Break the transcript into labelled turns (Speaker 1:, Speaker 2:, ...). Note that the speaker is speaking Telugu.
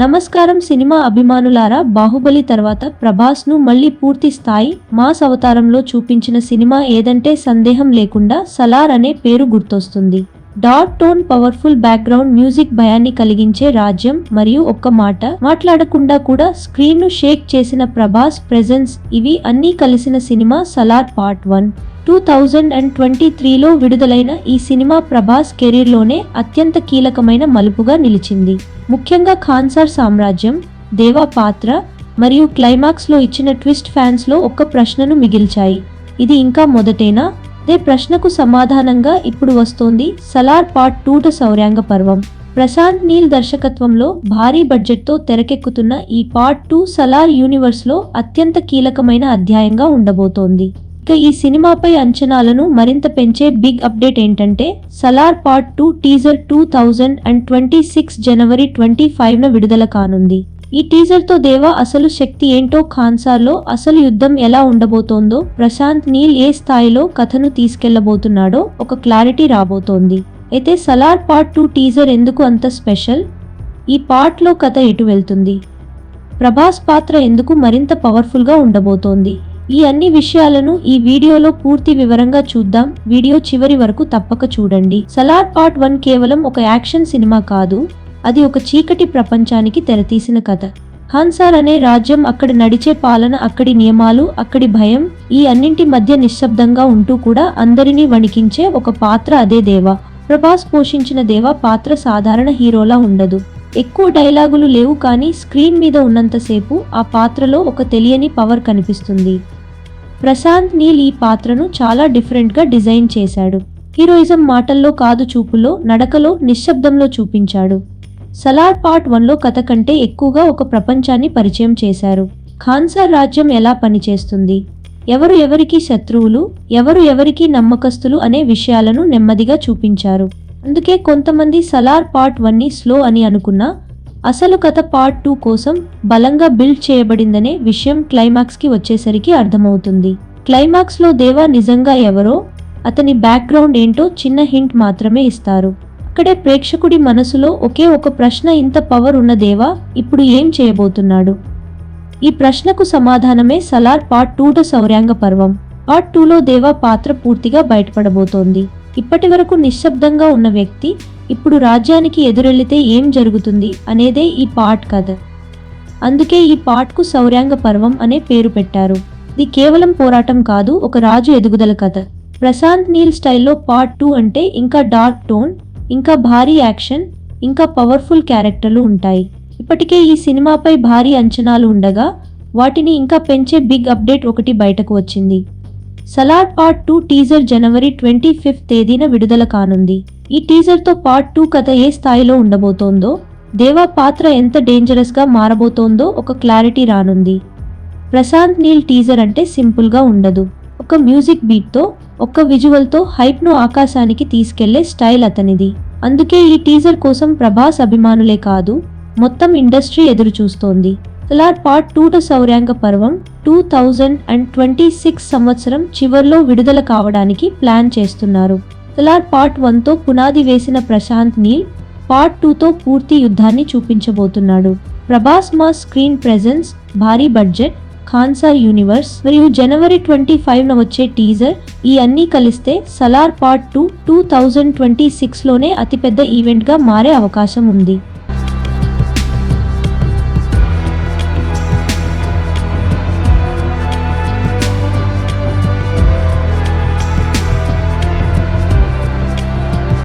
Speaker 1: నమస్కారం సినిమా అభిమానులారా బాహుబలి తర్వాత ప్రభాస్ను మళ్ళీ పూర్తి స్థాయి మాస్ అవతారంలో చూపించిన సినిమా ఏదంటే సందేహం లేకుండా సలార్ అనే పేరు గుర్తొస్తుంది. Dot tone powerful background music భయాన్ని కలిగించే రాజ్యం మరియు ఒక్క మాట మాట్లాడకుండా కూడా స్క్రీన్ను షేక్ చేసిన ప్రభాస్ ప్రెజెన్స్ ఇవి అన్నీ కలిసిన cinema Salaar part one. Two thousand and twenty త్రీలో విడుదలైన ఈ సినిమా ప్రభాస్ కెరీర్లోనే అత్యంత కీలకమైన మలుపుగా నిలిచింది. ముఖ్యంగా ఖాన్సార్ సామ్రాజ్యం దేవా పాత్ర మరియు క్లైమాక్స్లో ఇచ్చిన ట్విస్ట్ ఫ్యాన్స్లో ఒక్క ప్రశ్నను మిగిల్చాయి. ఇది ఇంకా మొదటేనా? అదే ప్రశ్నకు సమాధానంగా ఇప్పుడు వస్తోంది సలార్ పార్ట్ టూట సౌర్యాంగ పర్వం. ప్రశాంత్ నీల్ దర్శకత్వంలో భారీ బడ్జెట్తో తెరకెక్కుతున్న ఈ పార్ట్ టూ సలార్ యూనివర్స్లో అత్యంత కీలకమైన అధ్యాయంగా ఉండబోతోంది. ఇక ఈ సినిమాపై అంచనాలను మరింత పెంచే బిగ్ అప్డేట్ ఏంటంటే Salaar part two teaser two thousand and twenty six January twenty ఫైవ్న విడుదల కానుంది. ఈ టీజర్తో దేవా అసలు శక్తి ఏంటో ఖాన్సార్లో అసలు యుద్ధం ఎలా ఉండబోతోందో ప్రశాంత్ నీల్ ఏ స్థాయిలో కథను తీసుకెళ్ళబోతున్నాడో ఒక క్లారిటీ రాబోతోంది. అయితే సలార్ పార్ట్ టూ టీజర్ ఎందుకు అంత స్పెషల్? ఈ పార్ట్లో కథ ఎటు వెళ్తుంది? ప్రభాస్ పాత్ర ఎందుకు మరింత పవర్ఫుల్గా ఉండబోతోంది? ఈ అన్ని విషయాలను ఈ వీడియోలో పూర్తి వివరంగా చూద్దాం. వీడియో చివరి వరకు తప్పక చూడండి. సలార్ పార్ట్ వన్ కేవలం ఒక యాక్షన్ సినిమా కాదు. అది ఒక చీకటి ప్రపంచానికి తెరతీసిన కథ. హన్సార్ అనే రాజ్యం అక్కడ నడిచే పాలన అక్కడి నియమాలు అక్కడి భయం ఈ అన్నింటి మధ్య నిశ్శబ్దంగా ఉంటూ కూడా అందరినీ వణికించే ఒక పాత్ర అదే దేవా. ప్రభాస్ పోషించిన దేవా పాత్ర సాధారణ హీరోలా ఉండదు. ఎక్కువ డైలాగులు లేవు కానీ స్క్రీన్ మీద ఉన్నంతసేపు ఆ పాత్రలో ఒక తెలియని పవర్ కనిపిస్తుంది. ప్రశాంత్ నీల్ ఈ పాత్రను చాలా డిఫరెంట్గా డిజైన్ చేశాడు. హీరోయిజం మాటల్లో కాదు చూపులో నడకలో నిశ్శబ్దంలో చూపించాడు. సలార్ పార్ట్ వన్లో కథ కంటే ఎక్కువగా ఒక ప్రపంచాన్ని పరిచయం చేశారు. ఖాన్సార్ రాజ్యం ఎలా పనిచేస్తుంది? ఎవరు ఎవరికి శత్రువులు ఎవరు ఎవరికి నమ్మకస్తులు అనే విషయాలను నెమ్మదిగా చూపించారు. అందుకే కొంతమంది సలార్ పార్ట్ వన్ని స్లో అని అనుకున్నా అసలు కథ పార్ట్ టూ కోసం బలంగా బిల్డ్ చేయబడిందనే విషయం క్లైమాక్స్కి వచ్చేసరికి అర్థమవుతుంది. క్లైమాక్స్లో దేవా నిజంగా ఎవరో అతని బ్యాక్గ్రౌండ్ ఏంటో చిన్న హింట్ మాత్రమే ఇస్తారు. అక్కడే ప్రేక్షకుడి మనసులో ఒకే ఒక ప్రశ్న ఇంత పవర్ ఉన్న దేవా ఇప్పుడు ఏం చేయబోతున్నాడు? ఈ ప్రశ్నకు సమాధానమే సలార్ పార్ట్ టూట సౌర్యాంగ పర్వం. పార్ట్ టూలో దేవా పాత్ర పూర్తిగా బయటపడబోతోంది. ఇప్పటి వరకు నిశ్శబ్దంగా ఉన్న వ్యక్తి ఇప్పుడు రాజ్యానికి ఎదురెళ్ళితే ఏం జరుగుతుంది అనేదే ఈ పాట్ కథ. అందుకే ఈ పాట్కు సౌర్యాంగ పర్వం అనే పేరు పెట్టారు. ఇది కేవలం పోరాటం కాదు ఒక రాజు ఎదుగుదల కథ. ప్రశాంత్ నీల్ స్టైల్లో పార్ట్ టూ అంటే ఇంకా డార్క్ టోన్ ఇంకా భారీ యాక్షన్ ఇంకా పవర్ఫుల్ క్యారెక్టర్లు ఉంటాయి. ఇప్పటికే ఈ సినిమాపై భారీ అంచనాలు ఉండగా వాటిని ఇంకా పెంచే బిగ్ అప్డేట్ ఒకటి బయటకు వచ్చింది. సలాడ్ పార్ట్ టూ టీజర్ జనవరి ట్వంటీ ఫిఫ్త్ తేదీన విడుదల కానుంది. ఈ టీజర్తో పార్ట్ టూ కథ ఏ స్థాయిలో ఉండబోతోందో దేవా పాత్ర ఎంత డేంజరస్గా మారబోతోందో ఒక క్లారిటీ రానుంది. ప్రశాంత్ నీల్ టీజర్ అంటే సింపుల్గా ఉండదు. ఒక మ్యూజిక్ బీట్తో ఒక్క విజువల్తో హైప్ను ఆకాశానికి తీసుకెళ్ళే స్టైల్ అతనిది. అందుకే ఈ టీజర్ కోసం ప్రభాస్ అభిమానులే కాదు మొత్తం ఇండస్ట్రీ ఎదురు చూస్తోంది సలార్ పార్ట్ టూట సౌర్యాంగ పర్వం two thousand and twenty six సంవత్సరం చివర్లో విడుదల కావడానికి ప్లాన్ చేస్తున్నారు. సలార్ పార్ట్ వన్తో పునాది వేసిన ప్రశాంత్ నీల్ పార్ట్ టూతో పూర్తి యుద్ధాన్ని చూపించబోతున్నాడు. ప్రభాస్ మా స్క్రీన్ ప్రెజెన్స్ భారీ బడ్జెట్ ఖాన్సార్ యూనివర్స్ మరియు జనవరి ట్వంటీ ఫైవ్న వచ్చే టీజర్ ఈ అన్నీ కలిస్తే Salaar part two two thousand twenty సిక్స్లోనే అతిపెద్ద ఈవెంట్గా మారే అవకాశం ఉంది.